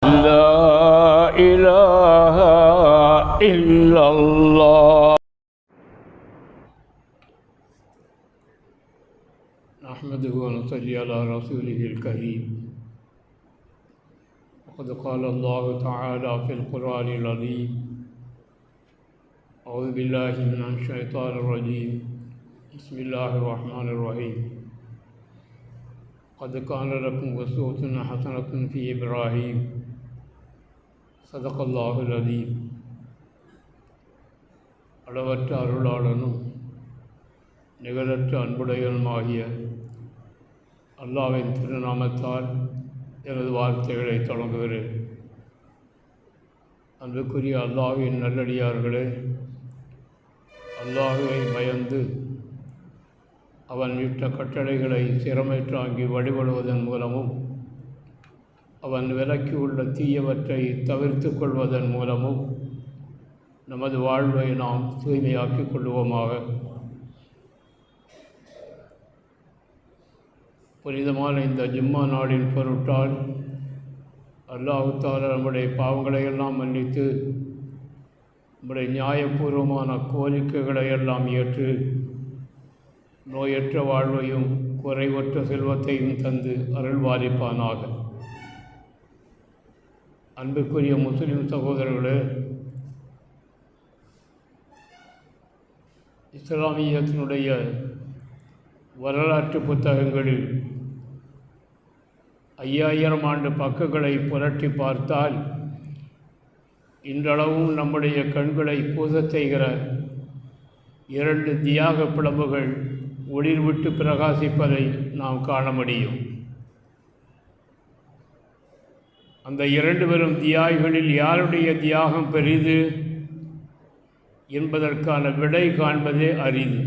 لا إله إلا الله. نحمده ونصلي على رسوله الكريم. وقد قال الله تعالى في القرآن العظيم أعوذ بالله من الشيطان الرجيم. بسم الله الرحمن الرحيم. قد كان لكم أسوة حسنة في إبراهيم. சதகல்லாஹு நதீம் அளவற்ற அருளாளனும் நிகரற்ற அன்புடையனுமாகிய அல்லாவின் திருநாமத்தால் எனது வார்த்தைகளை தொடங்குகிறேன். அன்புக்குரிய அல்லாவின் நல்லடியார்களே அல்லாஹுவை பயந்து அவன் இட்ட கட்டளைகளை சிறமைற்றாங்கி வழிபடுவதன் மூலமும் அவன் விலக்கி உள்ள தீயவற்றை தவிர்த்து கொள்வதன் மூலமும் நமது வாழ்வை நாம் தூய்மையாக்கிக் கொள்வோமாக புனிதமான இந்த ஜும்மா நாளின் பொருட்டால் அல்லாஹு நம்முடைய பாவங்களை எல்லாம் மன்னித்து நம்முடைய நியாயபூர்வமான கோரிக்கைகளை எல்லாம் ஏற்று நோயற்ற வாழ்வையும் குறைவற்ற செல்வத்தையும் தந்து அருள்வாரிப்பானாக. அன்புக்குரிய முஸ்லிம் சகோதரர்களே இஸ்லாமியத்தினுடைய வரலாற்று புத்தகங்களில் ஐயாயிரம் ஆண்டு பக்கங்களை புரட்டி பார்த்தால் இன்றளவும் நம்முடைய கண்களை பூச செய்கிற இரண்டு தியாக பிளம்புகள் ஒளிர்விட்டு பிரகாசிப்பதை நாம் காண முடியும். அந்த இரண்டு பெரும் தியாகிகளில் யாருடைய தியாகம் பெரிது? என்பதற்கான விடை காண்பதே அரிது.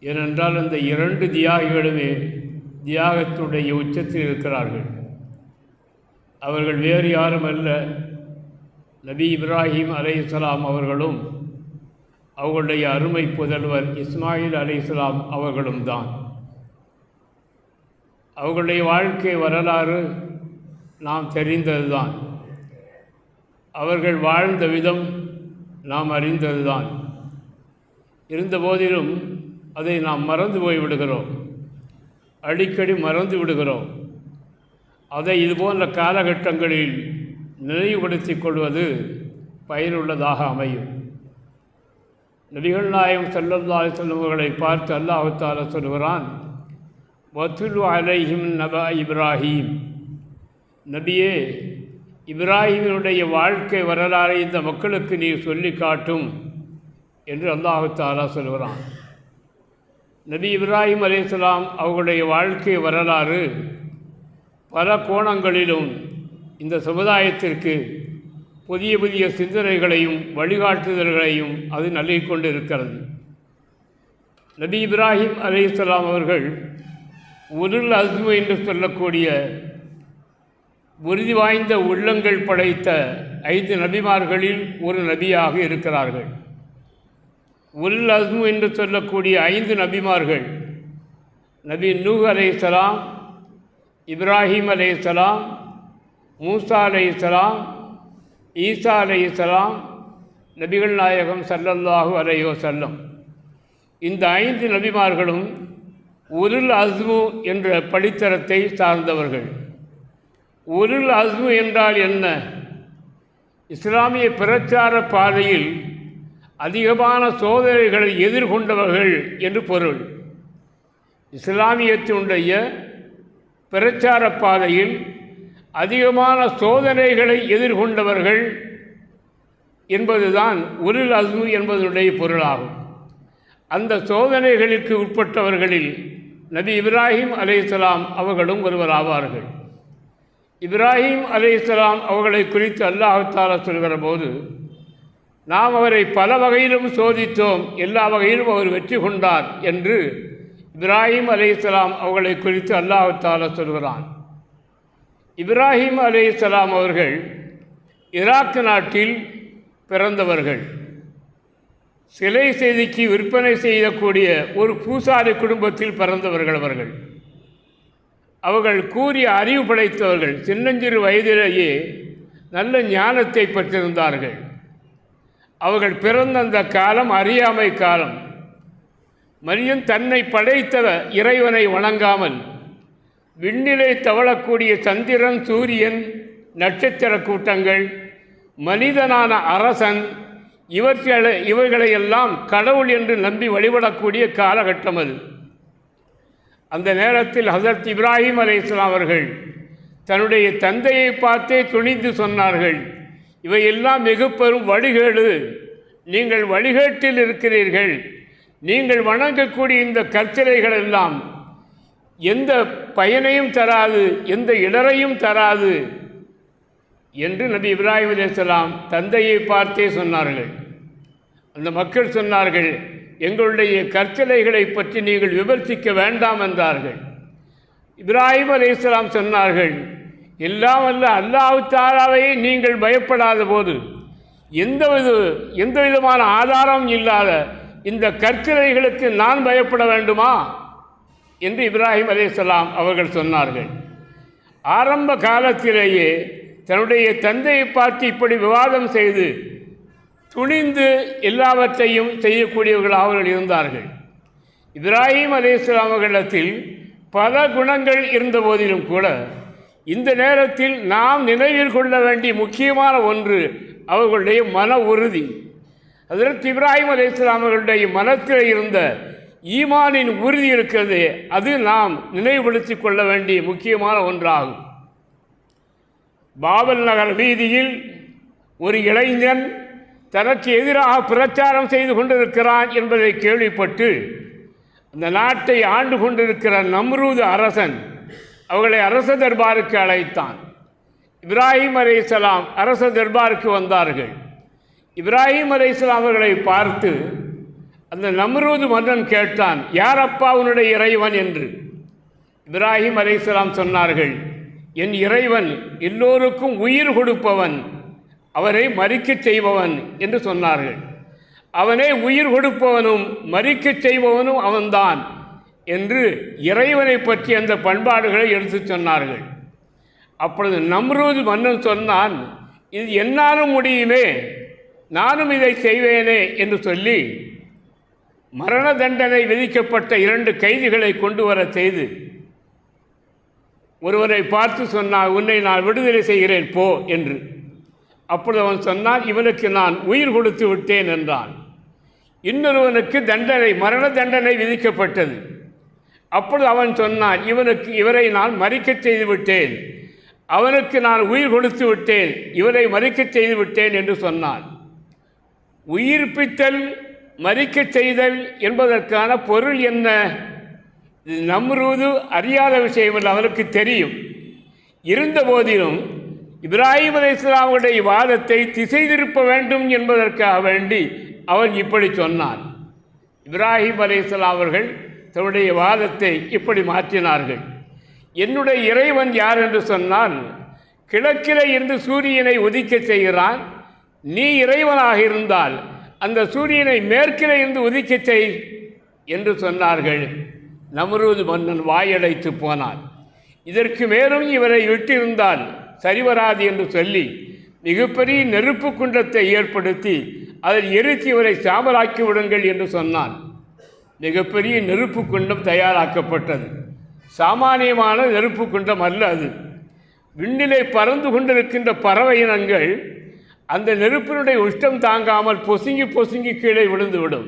ஏனென்றால் அந்த இரண்டு தியாகிகளுமே தியாகத்துடைய உச்சத்தில் இருக்கிறார்கள். அவர்கள் வேறு யாரும் அல்ல நபி இப்ராஹிம் அலைஹிஸ்லாம் அவர்களும் அவர்களுடைய அருமை புதல்வர் இஸ்மாயில் அலைஹிஸ்லாம் அவர்களும் தான் அவர்களுடைய வாழ்க்கை வரலாறு நாம் தெரிந்ததுதான். அவர்கள் வாழ்ந்த விதம் நாம் அறிந்ததுதான். இருந்தபோதிலும் அதை நாம் மறந்து போய் விடுகிறோம் அடிக்கடி மறந்து விடுகிறோம். அதை இதுபோன்ற காலகட்டங்களில் நினைவுபடுத்திக் கொள்வது பயனுள்ளதாக அமையும். நபிகள் நாயம் செல்லல்லா செல்வங்களை பார்த்து அல்லாஹால சொல்கிறான் வத்துல் அலைஹிம் நபா இப்ராஹீம். நபியே இப்ராஹிமினுடைய வாழ்க்கை வரலாறை இந்த மக்களுக்கு நீ சொல்லி காட்டும் என்று அல்லாஹு தாலா சொல்கிறான் நபி இப்ராஹிம் அலிஸ்லாம் அவர்களுடைய வாழ்க்கை வரலாறு பல கோணங்களிலும் இந்த சமுதாயத்திற்கு புதிய புதிய சிந்தனைகளையும் வழிகாட்டுதல்களையும் அது நல்கி கொண்டு இருக்கிறது நபி இப்ராஹிம் அலிஸ்லாம் அவர்கள் உருள் அஸ்மு என்று சொல்லக்கூடிய உறுதி வாய்ந்த உள்ளங்கள் படைத்த ஐந்து நபிமார்களில் ஒரு நபியாக இருக்கிறார்கள். உல் அஸ்மு என்று சொல்லக்கூடிய ஐந்து நபிமார்கள் நபி நூஹ் அலைசலாம் இப்ராஹிம் அலைசலாம் மூசா அலைசலாம் ஈசா அலைசலாம் நபிகள் நாயகம் சல்லல்லாஹு அலையோ செல்லம் இந்த ஐந்து நபிமார்களும் உருள் அஸ்மு என்ற படித்தரத்தை சார்ந்தவர்கள். உருள் அஸ்மு என்றால் என்ன? இஸ்லாமிய பிரச்சார பாதையில் அதிகமான சோதனைகளை எதிர்கொண்டவர்கள் என்று பொருள். இஸ்லாமியத்தினுடைய பிரச்சார பாதையில் அதிகமான சோதனைகளை எதிர்கொண்டவர்கள் என்பதுதான் உருள் அஸ்மு என்பதனுடைய பொருளாகும். அந்த சோதனைகளுக்கு உட்பட்டவர்களில் நபி இப்ராஹிம் அலையாம் அவர்களும் ஒருவர் ஆவார்கள் இப்ராஹிம் அலையாம் அவர்களை குறித்து அல்லாஹாலா சொல்கிற போது நாம் அவரை பல வகையிலும் சோதித்தோம் எல்லா வகையிலும் அவர் வெற்றி கொண்டார் என்று இப்ராஹிம் அலையாம் அவர்களை குறித்து அல்லாஹாலா சொல்கிறான். இப்ராஹிம் அலையாம் அவர்கள் ஈராக் நாட்டில் பிறந்தவர்கள். சிலை செய்திக்கு விற்பனை செய்யக்கூடிய ஒரு பூசாரி குடும்பத்தில் பிறந்தவர்கள் அவர்கள். அவர்கள் கூறிய அறிவு படைத்தவர்கள் சின்னஞ்சிறு வயதிலேயே நல்ல ஞானத்தை பெற்றிருந்தார்கள். அவர்கள் பிறந்த அந்த காலம் அறியாமை காலம். மனிதன் தன்னை படைத்த இறைவனை வணங்காமல் விண்ணிலை தவழக்கூடிய சந்திரன் சூரியன் நட்சத்திர கூட்டங்கள் மனிதனான அரசன் இவற்றை இவைகளையெல்லாம் கடவுள் என்று நம்பி வழிபடக்கூடிய காலகட்டம் அது. அந்த நேரத்தில் ஹசரத் இப்ராஹிம் அலை இஸ்லாம் அவர்கள் தன்னுடைய தந்தையை பார்த்தே துணிந்து சொன்னார்கள் இவையெல்லாம் மிக பெரும் வழிகேடு. நீங்கள் வழிகேட்டில் இருக்கிறீர்கள். நீங்கள் வணங்கக்கூடிய இந்த கற்சிலைகள் எல்லாம் எந்த பயனையும் தராது எந்த இடரையும் தராது என்று நபி இப்ராஹிம் அலையாம் தந்தையை பார்த்தே சொன்னார்கள். அந்த மக்கள் சொன்னார்கள் எங்களுடைய கற்சலைகளை பற்றி நீங்கள் விமர்சிக்க வேண்டாம் என்றார்கள். இப்ராஹிம் அலையாம் சொன்னார்கள் எல்லாம் அல்ல அல்லாஹு தாராவை நீங்கள் பயப்படாத போது எந்தவித எந்த விதமான ஆதாரம் இல்லாத இந்த கற்சலைகளுக்கு நான் பயப்பட வேண்டுமா? என்று இப்ராஹிம் அலையாம் அவர்கள் சொன்னார்கள். ஆரம்ப காலத்திலேயே தன்னுடைய தந்தையை பார்த்து இப்படி விவாதம் செய்து துணிந்து எல்லாவற்றையும் செய்யக்கூடியவர்கள் அவர்கள் இருந்தார்கள். இப்ராஹிம் அலையாம் அவர்களிடத்தில் பல குணங்கள் இருந்த போதிலும் கூட இந்த நேரத்தில் நாம் நினைவில் கொள்ள வேண்டிய முக்கியமான ஒன்று அவர்களுடைய மன உறுதி. அதற்கு இப்ராஹிம் அலி இஸ்லாம் அவர்களுடைய மனத்தில் இருந்த ஈமானின் உறுதி இருக்கிறது அது நாம் நினைவுபடுத்திக் கொள்ள வேண்டிய முக்கியமான ஒன்றாகும். பாபல் நகர் வீதியில் ஒரு இளைஞன் தனக்கு எதிராக பிரச்சாரம் செய்து கொண்டிருக்கிறான் என்பதை கேள்விப்பட்டு அந்த நாட்டை ஆண்டு கொண்டிருக்கிற நம்ரூது அரசன் அவர்களை அரச தர்பாருக்கு அழைத்தான். இப்ராஹிம் அலைசலாம் அரச தர்பாருக்கு வந்தார்கள். இப்ராஹிம் அலைசலாம் அவர்களை பார்த்து அந்த நம்ரூது மன்னன் கேட்டான் யார் அப்பா உன்னுடைய இறைவன்? என்று. இப்ராஹிம் அலைசலாம் சொன்னார்கள் என் இறைவன் எல்லோருக்கும் உயிர் கொடுப்பவன். அவரை மறிக்கச் செய்பவன் என்று சொன்னார்கள். அவனை உயிர் கொடுப்பவனும் மறிக்கச் செய்பவனும் அவன்தான் என்று இறைவனை பற்றி அந்த பண்பாடுகளை எடுத்து சொன்னார்கள். அப்பொழுது நம்ரூது மன்னன் சொன்னான் இது என்னாலும் முடியுமே நானும் இதை செய்வேனே என்று சொல்லி மரண தண்டனை விதிக்கப்பட்ட இரண்டு கைதிகளை கொண்டு வர செய்து ஒருவரை பார்த்து சொன்னால் உன்னை நான் விடுதலை செய்கிறேன் போ என்று அப்பொழுது அவன் சொன்னான் இவனுக்கு நான் உயிர் கொடுத்து விட்டேன் என்றான். இன்னொருவனுக்கு தண்டனை மரண தண்டனை விதிக்கப்பட்டது. அப்பொழுது அவன் சொன்னான் இவனுக்கு இவரை நான் மறிக்கச் செய்து விட்டேன். அவனுக்கு நான் உயிர் கொடுத்து விட்டேன். இவரை மறிக்கச் செய்து விட்டேன் என்று சொன்னான். உயிர்ப்பித்தல் மறிக்கச் செய்தல் என்பதற்கான பொருள் என்ன? இது அறியாத விஷயம் அவனுக்கு தெரியும். இருந்த போதிலும் இப்ராஹிம் அலி இஸ்லாமுடைய வாதத்தை திசை திருப்ப வேண்டும் என்பதற்காக வேண்டி அவன் இப்படி சொன்னான். இப்ராஹிம் அலி இஸ்லாம் அவர்கள் தன்னுடைய வாதத்தை இப்படி மாற்றினார்கள். என்னுடைய இறைவன் யார் என்று சொன்னால் கிழக்கிலே இருந்து சூரியனை உதிக்க செய்கிறான். நீ இறைவனாக இருந்தால் அந்த சூரியனை மேற்கிலே இருந்து உதிக்க செய் என்று சொன்னார்கள். நமருது மன்னன் வாயடைத்து போனான். இதற்கு மேலும் இவரை விட்டிருந்தால் சரிவராது என்று சொல்லி மிகப்பெரிய நெருப்பு குண்டத்தை ஏற்படுத்தி அதில் எரித்து இவரை சாமலாக்கி விடுங்கள் என்று சொன்னான். மிகப்பெரிய நெருப்பு குண்டம் தயாராக்கப்பட்டது. சாமானியமான நெருப்பு குண்டம் அல்ல அது. விண்ணிலை பறந்து கொண்டிருக்கின்ற பறவை இனங்கள் அந்த நெருப்பினுடைய உஷ்டம் தாங்காமல் பொசுங்கி பொசுங்கி கீழே விழுந்துவிடும்.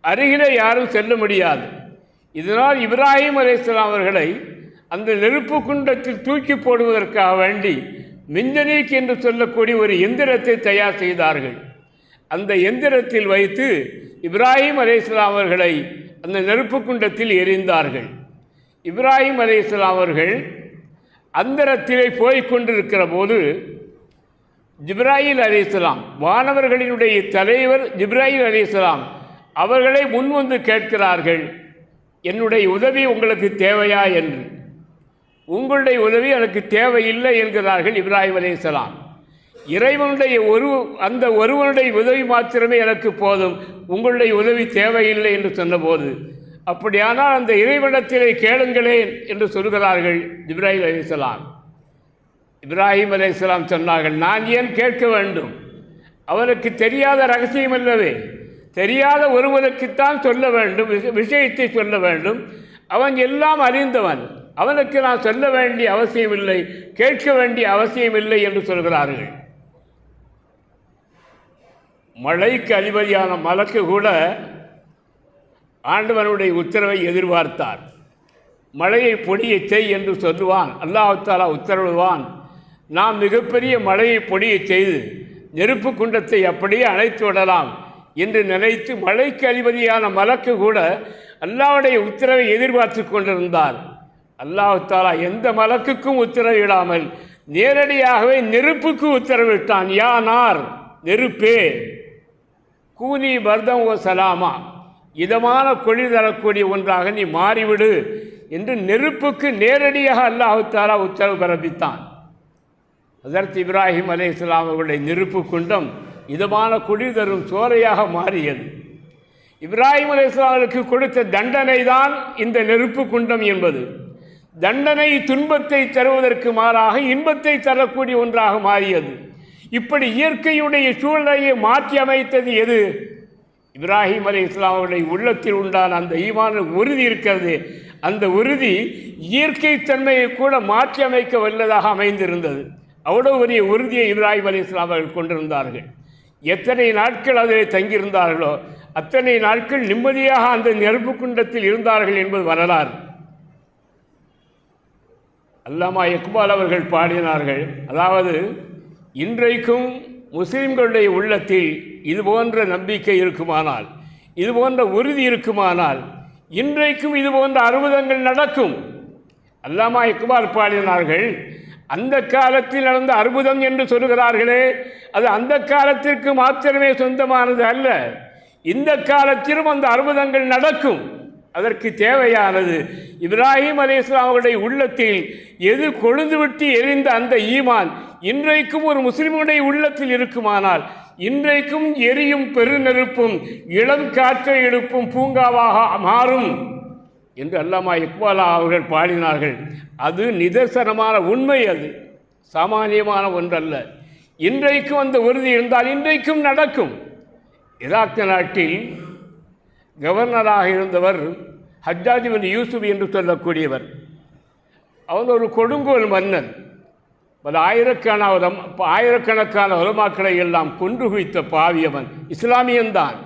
அருகிலே யாரும் செல்ல முடியாது. இதனால் இப்ராஹிம் அலையாம் அவர்களை அந்த நெருப்பு குண்டத்தில் தூக்கி போடுவதற்காக வேண்டி மிஞ்சனீக் என்று சொல்லக்கூடிய ஒரு எந்திரத்தை தயார் செய்தார்கள். அந்த எந்திரத்தில் வைத்து இப்ராஹிம் அலையாம் அவர்களை அந்த நெருப்பு குண்டத்தில் எரிந்தார்கள் இப்ராஹிம் அலையாம் அவர்கள் அந்தரத்திலே போய்கொண்டிருக்கிற போது ஜிப்ராயில் அலிஸ்லாம் மாணவர்களினுடைய தலைவர் ஜிப்ராயில் அலிஸ்லாம் அவர்களை முன்வந்து கேட்கிறார்கள் என்னுடைய உதவி உங்களுக்கு தேவையா? என்று. உங்களுடைய உதவி எனக்கு தேவையில்லை என்கிறார்கள் இப்ராஹிம் அலிஸ்லாம் இறைவனுடைய ஒரு அந்த ஒருவனுடைய உதவி மாத்திரமே எனக்கு போதும் உங்களுடைய உதவி தேவையில்லை என்று சொன்னபோது அப்படியானால் அந்த இறைவனத்திலே கேளுங்களேன் என்று சொல்கிறார்கள் இப்ராஹிம் அலிஸ்லாம் இப்ராஹிம் அலைஹிஸ்ஸலாம் சொன்னார்கள் நான் ஏன் கேட்க வேண்டும்? அவனுக்கு தெரியாத ரகசியம் அல்லவே தெரியாத ஒருவனுக்குத்தான் சொல்ல வேண்டும் விஷயத்தை சொல்ல வேண்டும். அவன் எல்லாம் அறிந்தவன். அவனுக்கு நான் சொல்ல வேண்டிய அவசியமில்லை கேட்க வேண்டிய அவசியமில்லை என்று சொல்கிறார்கள். மழைக்கு அதிபதியான மலக்கு கூட ஆண்டவனுடைய உத்தரவை எதிர்பார்த்தார். மழையை பொடியச் செய் என்று சொல்லுவான் அல்லாஹாலா உத்தரவிடுவான். நாம் மிகப்பெரிய மழையை பொடியச் செய்து நெருப்பு குண்டத்தை அப்படியே அணைத்து விடலாம் என்று நினைத்து மழைக்கு அதிபதியான மலக்கு கூட அல்லாவுடைய உத்தரவை எதிர்பார்த்து கொண்டிருந்தார். அல்லாஹாலா எந்த மலக்குக்கும் உத்தரவிடாமல் நேரடியாகவே நெருப்புக்கு உத்தரவிட்டான். யானார் நெருப்பே. கூனி பர்தம் ஓ சலாமா. இதமான கொழி தரக்கூடிய ஒன்றாக நீ மாறிவிடு என்று நெருப்புக்கு நேரடியாக அல்லாஹு தாலா உத்தரவு பிறப்பித்தான். ஹசரத் இப்ராஹிம் அலே இஸ்லாம் அவர்களுடைய நெருப்பு குண்டம் இதமான குளிர் தரும் சோலையாக மாறியது. இப்ராஹிம் அலே இஸ்லாமுக்கு கொடுத்த தண்டனை தான் இந்த நெருப்பு குண்டம் என்பது. தண்டனை துன்பத்தை தருவதற்கு மாறாக இன்பத்தை தரக்கூடிய ஒன்றாக மாறியது. இப்படி இயற்கையுடைய சூழ்நிலையை மாற்றி அமைத்தது எது? இப்ராஹிம் அலி இஸ்லாமுடைய உள்ளத்தில் உண்டான அந்த ஈமான உறுதி இருக்கிறது. அந்த உறுதி இயற்கை தன்மையை கூட மாற்றி அமைக்க வல்லதாக அமைந்திருந்தது. அவ்வளோ பெரிய உறுதியை இப்ராஹிம் அலி இஸ்லாம் அவர்கள் கொண்டிருந்தார்கள். எத்தனை நாட்கள் அதில் தங்கியிருந்தார்களோ அத்தனை நாட்கள் நிம்மதியாக அந்த நெருப்பு குண்டத்தில் இருந்தார்கள் என்பது வரலாறு. அல்லாமா இக்பால் அவர்கள் பாடினார்கள். அதாவது இன்றைக்கும் முஸ்லிம்களுடைய உள்ளத்தில் இது போன்ற நம்பிக்கை இருக்குமானால் இது போன்ற உறுதி இருக்குமானால் இன்றைக்கும் இது போன்ற அற்புதங்கள் நடக்கும். அல்லாமா இக்பால் பாடினார்கள் அந்த காலத்தில் நடந்த அற்புதம் என்று சொல்கிறார்களே அது அந்த காலத்திற்கு மாத்திரமே சொந்தமானது அல்ல. இந்த காலத்திலும் அந்த அற்புதங்கள் நடக்கும். அதற்கு தேவையானது. இப்ராஹிம் அலி அவருடைய உள்ளத்தில் எது கொழுந்துவிட்டு எரிந்த அந்த ஈமான் இன்றைக்கும் ஒரு முஸ்லிமுடைய உள்ளத்தில் இருக்குமானால் இன்றைக்கும் எரியும் பெருநெருப்பும் இளம் காற்றை எடுப்பும் பூங்காவாக மாறும் என்று அல்லாமா இக்பாலா அவர்கள் பாடினார்கள். அது நிதர்சனமான உண்மை அது. சாமானியமான ஒன்றல்ல. இன்றைக்கும் அந்த உறுதி இருந்தால் இன்றைக்கும் நடக்கும். ஈராக் நாட்டில் கவர்னராக இருந்தவர் ஹஜ்ஜாஜ் பின் யூசுப் என்று சொல்லக்கூடியவர். அவன் ஒரு கொடுங்கோல் மன்னன். பல ஆயிரக்கணக்கான ஆயிரக்கணக்கான உலமாக்களை எல்லாம் கொன்று குவித்த பாவியவன் இஸ்லாமியன்தான்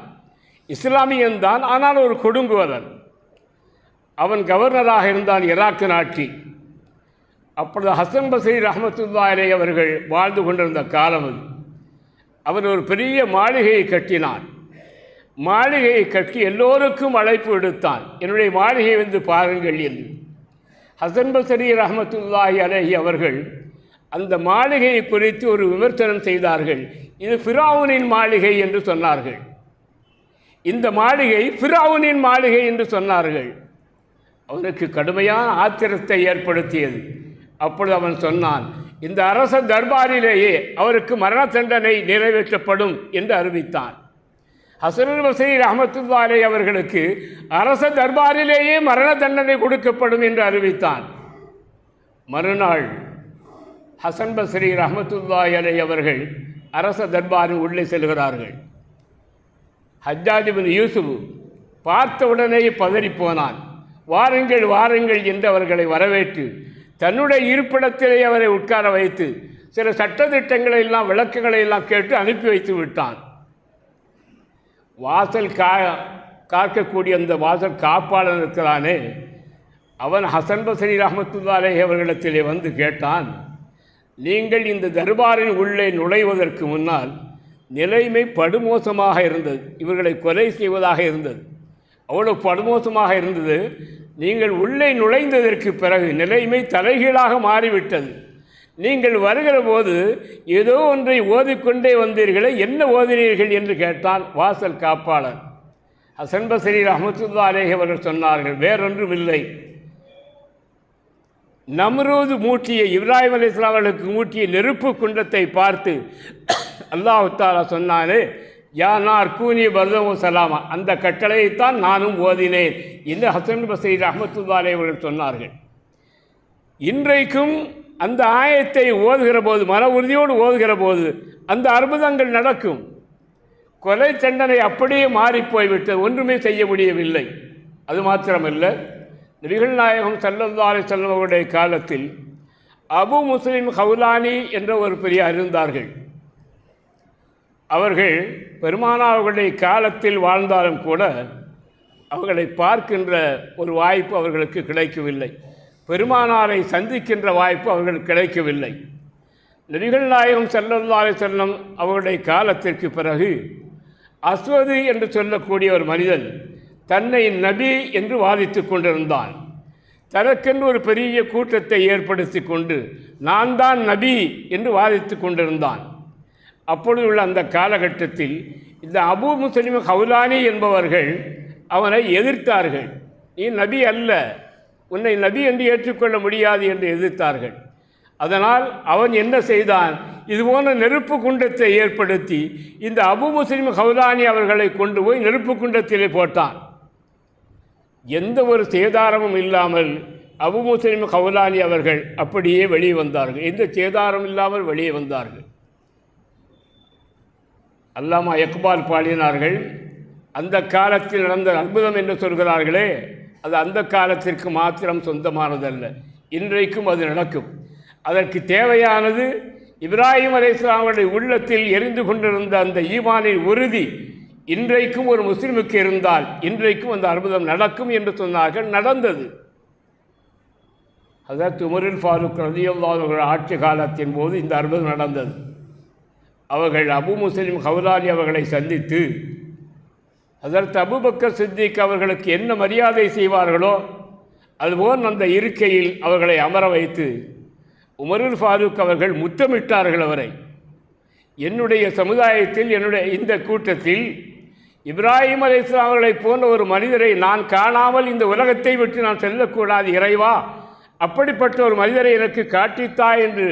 இஸ்லாமியன்தான் ஆனால் ஒரு கொடுங்கோலன். அவன் கவர்னராக இருந்தான் ஈராக்கு நாட்டில் அப்பொழுது ஹசன் பசீர் அஹமத்துல்லாரே அவர்கள் வாழ்ந்து கொண்டிருந்த காலம் அது. அவன் ஒரு பெரிய மாளிகையை கட்டினான். மாளிகையை கட்டி எல்லோருக்கும் அழைப்பு விடுத்தான். என்னுடைய மாளிகை வந்து பாருங்கள் என்று. ஹசன் பசரி ரஹமத்துல்லாஹி அலஹி அவர்கள் அந்த மாளிகையை குறித்து ஒரு விமர்சனம் செய்தார்கள். இது ஃபிராவுனின் மாளிகை என்று சொன்னார்கள். இந்த மாளிகை ஃபிராவுனின் மாளிகை என்று சொன்னார்கள். அவனுக்கு கடுமையான ஆத்திரத்தை ஏற்படுத்தியது. அப்பொழுது அவன் சொன்னான் இந்த அரச தர்பாரிலேயே அவருக்கு மரண தண்டனை நிறைவேற்றப்படும் என்று அறிவித்தான். ஹசனுல் வசீர் ரஹமத்துல்லாலே அவர்களுக்கு அரச தர்பாரிலேயே மரண தண்டனை கொடுக்கப்படும் என்று அறிவித்தான். மறுநாள் ஹசன் பஸ்ரி ரஹமத்துல்லாய் அலை அவர்கள் அரச தர்பாரின் உள்ளே செல்கிறார்கள். ஹஜ்ஜாஜிபின் யூசுப் பார்த்தவுடனே பதறிப்போனான் வாருங்கள் வாருங்கள் என்று அவர்களை வரவேற்று தன்னுடைய இருப்பிடத்திலே அவரை உட்கார வைத்து சில சட்டத்திட்டங்களை எல்லாம் விளக்குகளை எல்லாம் கேட்டு அனுப்பி வைத்து விட்டான். வாசல் கா காக்கக்கூடிய அந்த வாசல் காப்பாளன் இருக்கிறானே அவன் ஹசன் பசரி ரஹமத்துல்லாலே அவர்களிடத்திலே வந்து கேட்டான் நீங்கள் இந்த தர்பாரின் உள்ளே நுழைவதற்கு முன்னால் நிலைமை படுமோசமாக இருந்தது. இவர்களை கொலை செய்வதாக இருந்தது. அவ்வளோ படுமோசமாக இருந்தது. நீங்கள் உள்ளே நுழைந்ததற்கு பிறகு நிலைமை தலைகீழாக மாறிவிட்டது. நீங்கள் வருகிற போது ஏதோ ஒன்றை ஓதிக்கொண்டே வந்தீர்களே என்ன ஓதினீர்கள் என்று கேட்டான் வாசல் காப்பாளர் ஹசன் பசரி ரஹமத்துல்லா அலேஹி அவர்கள் சொன்னார்கள் வேறொன்றும் இல்லை நம்ரூது மூட்டிய இப்ராஹிம் அலி இஸ்லாமர்களுக்கு மூட்டிய நெருப்பு குண்டத்தை பார்த்து அல்லாஹு தாலா சொன்னானே யா நார் கூனி பர்தமும் சலாமா. அந்த கட்டளையைத்தான் நானும் ஓதினேன் என்று ஹசன் பசீர் ரஹமத்துல்லாலே அவர்கள் சொன்னார்கள். இன்றைக்கும் அந்த ஆயத்தை ஓதுகிற போது மன உறுதியோடு ஓதுகிற போது அந்த அற்புதங்கள் நடக்கும். கொலை தண்டனை அப்படியே மாறிப்போய்விட்டது. ஒன்றுமே செய்ய முடியவில்லை. அது மாத்திரமல்ல. நபிகள் நாயகம் செல்லந்தாரை செல்லம் காலத்தில் அபு முஸ்லிம் ஹவுலானி என்ற ஒரு பெரிய இருந்தார்கள். அவர்கள் பெருமானாவர்களுடைய காலத்தில் வாழ்ந்தாலும் கூட அவர்களை பார்க்கின்ற ஒரு வாய்ப்பு அவர்களுக்கு கிடைக்கவில்லை. பெருமானாரை சந்திக்கின்ற வாய்ப்பு அவர்களுக்கு கிடைக்கவில்லை. நபிகள் நாயகம் செல்லல்லாலே செல்லம் அவருடைய காலத்திற்கு பிறகு அஸ்வது என்று சொல்லக்கூடிய ஒரு மனிதன் தன்னை நபி என்று வாதித்து கொண்டிருந்தான். தனக்கென்று ஒரு பெரிய கூட்டத்தை ஏற்படுத்தி கொண்டு நான் தான் நபி என்று வாதித்து கொண்டிருந்தான். அப்பொழுது உள்ள அந்த காலகட்டத்தில் இந்த அபு முஸ்லிம் ஹவுலானி என்பவர்கள் அவனை எதிர்த்தார்கள். நீ நபி அல்ல உன்னை நபி என்று ஏற்றுக்கொள்ள முடியாது என்று எதிர்த்தார்கள். அதனால் அவன் என்ன செய்தான்? இது போன்ற நெருப்பு குண்டத்தை ஏற்படுத்தி இந்த அபு முஸ்லிம் ஹவுலானி அவர்களை கொண்டு போய் நெருப்பு குண்டத்திலே போட்டான். எந்த ஒரு சேதாரமும் இல்லாமல் அபு முஸ்லிம் ஹவுலானி அவர்கள் அப்படியே வெளியே வந்தார்கள். எந்த சேதாரம் இல்லாமல் வெளியே வந்தார்கள். அல்லாமா எக்பால் பாடினார்கள் அந்த காலத்தில் நடந்த அற்புதம் என்று சொல்கிறார்களே அது அந்த காலத்திற்கு மாத்திரம் சொந்தமானதல்ல. இன்றைக்கும் அது நடக்கும். அதற்கு தேவையானது இப்ராஹிம் அலைஸ்லாமுடைய உள்ளத்தில் எரிந்து கொண்டிருந்த அந்த ஈமானின் உறுதி இன்றைக்கும் ஒரு முஸ்லிமுக்கு இருந்தால் இன்றைக்கும் அந்த அற்புதம் நடக்கும் என்று சொன்னார்கள். நடந்தது. அதாவது உமரில் ஃபாரூக் ரதியுல்லாதவர்கள் ஆட்சி காலத்தின் போது இந்த அற்புதம் நடந்தது. அவர்கள் அபு முஸ்லிம் ஹவுலாலி அவர்களை சந்தித்து அதற்கு அபுபக்கர் சித்திக் அவர்களுக்கு என்ன மரியாதை செய்வார்களோ அதுபோல் அந்த இருக்கையில் அவர்களை அமர வைத்து உமருல் ஃபாரூக் அவர்கள் முத்தமிட்டார்கள் அவரை. என்னுடைய சமுதாயத்தில் என்னுடைய இந்த கூட்டத்தில் இப்ராஹிம் அலி இஸ்லாம் அவர்களை போன்ற ஒரு மனிதரை நான் காணாமல் இந்த உலகத்தை விட்டு நான் செல்லக்கூடாது இறைவா அப்படிப்பட்ட ஒரு மனிதரை எனக்கு காட்டித்தா என்று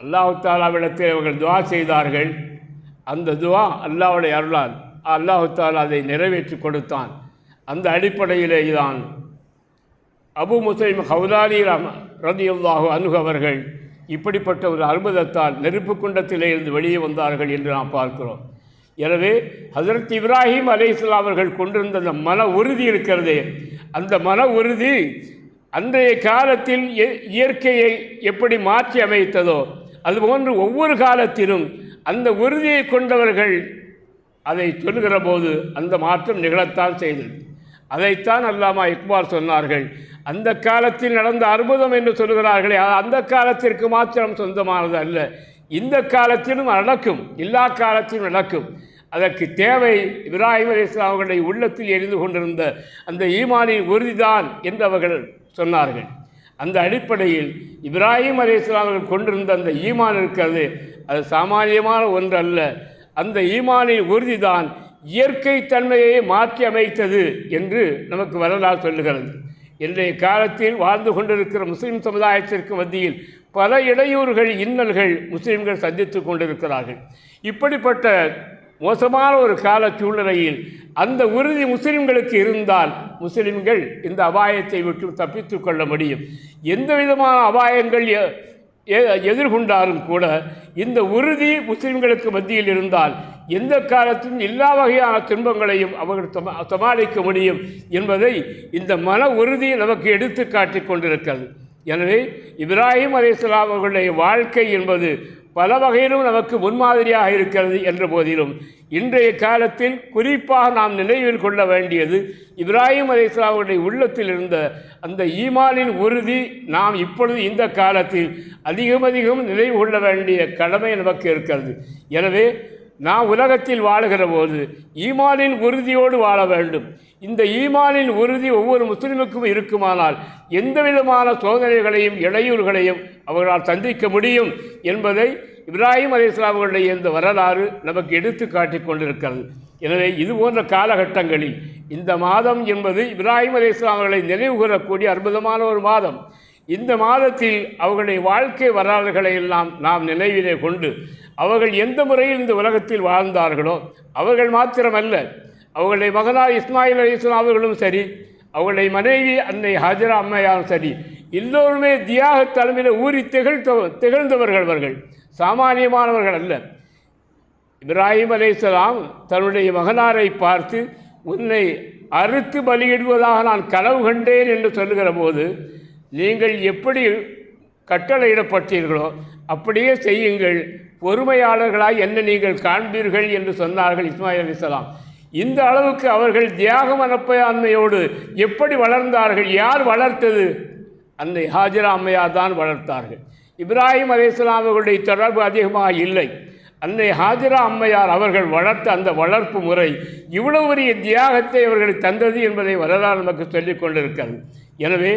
அல்லாஹு தாலாவிடத்தில் அவர்கள் துவா செய்தார்கள். அந்த துவா அல்லாவுடைய அருளால் அல்லாஹு தாலா அதை நிறைவேற்றி கொடுத்தான். அந்த அடிப்படையிலே தான் அபு முஸ்லிம் ஹவுலானி ரஹ் ரதியுல்லாஹு அனுகு அவர்கள் இப்படிப்பட்ட ஒரு அற்புதத்தால் நெருப்பு குண்டத்திலே இருந்து வெளியே வந்தார்கள் என்று நாம் பார்க்கிறோம். எனவே ஹசரத் இப்ராஹிம் அலை அவர்கள் கொண்டிருந்த அந்த மன உறுதி இருக்கிறதே அந்த மன உறுதி அன்றைய காலத்தில் இயற்கையை எப்படி மாற்றி அமைத்ததோ அதுபோன்று ஒவ்வொரு காலத்திலும் அந்த உறுதியை கொண்டவர்கள் அதை சொல்லுகிற போது அந்த மாற்றம் நிகழத்தான் செய்தது. அதைத்தான் அல்லாமா இக்பால் சொன்னார்கள். அந்த காலத்தில் நடந்த அற்புதம் என்று சொல்கிறார்களே அது அந்த காலத்திற்கு மாத்திரம் சொந்தமானது அல்ல. இந்த காலத்திலும் நடக்கும் எல்லா காலத்திலும் நடக்கும். அதற்கு தேவை இப்ராஹிம் அலி அவர்களுடைய உள்ளத்தில் எரிந்து கொண்டிருந்த அந்த ஈமானின் உறுதிதான் என்று அவர்கள் சொன்னார்கள். அந்த அடிப்படையில் இப்ராஹிம் அலி அவர்கள் கொண்டிருந்த அந்த ஈமான் இருக்கிறது அது சாமானியமான ஒன்று அல்ல அந்த ஈமானின் உறுதிதான் இயற்கை தன்மையை மாற்றி அமைத்தது என்று நமக்கு வரலாறு சொல்லுகிறது. இன்றைய காலத்தில் வாழ்ந்து கொண்டிருக்கிற முஸ்லீம் சமுதாயத்திற்கு மத்தியில் பல இடையூறுகள் இன்னல்கள் முஸ்லீம்கள் சந்தித்து கொண்டிருக்கிறார்கள். இப்படிப்பட்ட மோசமான ஒரு கால சூழ்நிலையில் அந்த உறுதி முஸ்லிம்களுக்கு இருந்தால் முஸ்லிம்கள் இந்த அபாயத்தை விட்டு தப்பித்துக் கொள்ள முடியும். எந்த விதமான அபாயங்கள் எதிர்கொண்டாலும் கூட இந்த உறுதி முஸ்லிம்களுக்கு மத்தியில் இருந்தால் எந்த காலத்திலும் எல்லா வகையான துன்பங்களையும் அவர்கள் சமாளிக்க முடியும் என்பதை இந்த மன உறுதி நமக்கு எடுத்து காட்டிக் கொண்டிருக்கிறது. எனவே இப்ராஹிம் அலைஹிஸ்ஸலாம் அவர்களுடைய வாழ்க்கை என்பது பல வகையிலும் நமக்கு முன்மாதிரியாக இருக்கிறது என்ற போதிலும் இன்றைய காலத்தில் குறிப்பாக நாம் நினைவில் கொள்ள வேண்டியது இப்ராஹிம் அலைஹிஸ்ஸலாம் உள்ளத்தில் இருந்த அந்த ஈமானின் உறுதி நாம் இப்பொழுது இந்த காலத்தில் அதிகம் அதிகம் நினைவு கொள்ள வேண்டிய கடமை நமக்கு இருக்கிறது. எனவே நாம் உலகத்தில் வாழுகிற போது ஈமானின் உறுதியோடு வாழ வேண்டும். இந்த ஈமானின் உறுதி ஒவ்வொரு முஸ்லிமுக்கும் இருக்குமானால் எந்த விதமான சோதனைகளையும் இடையூறுகளையும் அவர்களால் சந்திக்க முடியும் என்பதை இப்ராஹிம் அலி அவர்களுடைய இந்த வரலாறு நமக்கு எடுத்து காட்டி கொண்டிருக்கிறது. எனவே இது போன்ற காலகட்டங்களில் இந்த மாதம் என்பது இப்ராஹிம் அலி அவர்களை நினைவு கூறக்கூடிய அற்புதமான ஒரு மாதம். இந்த மாதத்தில் அவர்களுடைய வாழ்க்கை வரலாறுகளை எல்லாம் நாம் நினைவிலே கொண்டு அவர்கள் எந்த முறையில் இந்த உலகத்தில் வாழ்ந்தார்களோ அவர்கள் மாத்திரமல்ல அவர்களுடைய மகனார் இஸ்மாயில் அலிஸ்லாம் அவர்களும் சரி அவர்களுடைய மனைவி அன்னை ஹாஜரா அம்மையாரும் சரி எல்லோருமே தியாக தலைமையில் ஊறி திகழ்த்த திகழ்ந்தவர்கள் அவர்கள் சாமானியமானவர்கள் அல்ல. இப்ராஹிம் அலைஹிஸ்ஸலாம் தன்னுடைய மகனாரை பார்த்து உன்னை அறுத்து பலியிடுவதாக நான் கனவு கண்டேன் என்று சொல்லுகிற போது நீங்கள் எப்படி கட்டளையிடப்பட்டீர்களோ அப்படியே செய்யுங்கள் பொறுமையாளர்களாய் என்ன நீங்கள் காண்பீர்கள் என்று சொன்னார்கள் இஸ்மாயில் அலிஸ்லாம் இந்த அளவுக்கு அவர்கள் தியாக மனப்பான்மையோடு எப்படி வளர்ந்தார்கள் யார் வளர்த்தது? அன்னை ஹாஜிரா அம்மையார் தான் வளர்த்தார்கள். இப்ராஹிம் அலிஸ்லாம் அவர்களுடைய தொடர்பு அதிகமாக இல்லை. அன்னை ஹாஜிரா அம்மையார் அவர்கள் வளர்த்த அந்த வளர்ப்பு முறை இவ்வளவு பெரிய தியாகத்தை அவர்கள் தந்தது என்பதை வரலாறு நமக்கு சொல்லிக் கொண்டிருக்கிறது. எனவே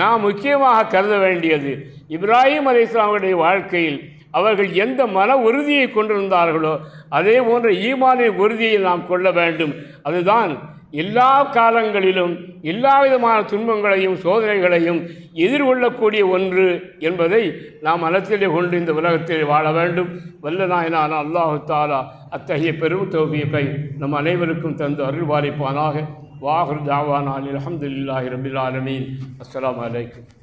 நாம் முக்கியமாக கருத வேண்டியது இப்ராஹிம் அலைஹிஸ்ஸலாம் வாழ்க்கையில் அவர்கள் எந்த மன உறுதியை கொண்டிருந்தார்களோ அதே போன்ற ஈமானிய உறுதியை நாம் கொள்ள வேண்டும். அதுதான் எல்லா காலங்களிலும் எல்லா விதமான துன்பங்களையும் சோதனைகளையும் எதிர்கொள்ளக்கூடிய ஒன்று என்பதை நாம் மனத்திலே கொண்டு இந்த உலகத்தில் வாழ வேண்டும். வல்லநாயனான அல்லாஹு தாலா அத்தகைய பெரும் தௌபியத்தை நம் அனைவருக்கும் தந்து அருள் பாலிப்பானாக வாஹர் தாவானால் அலமதுல்லாஹி ரபில் ஆலமீன். அஸ்லாம் வலைக்கம்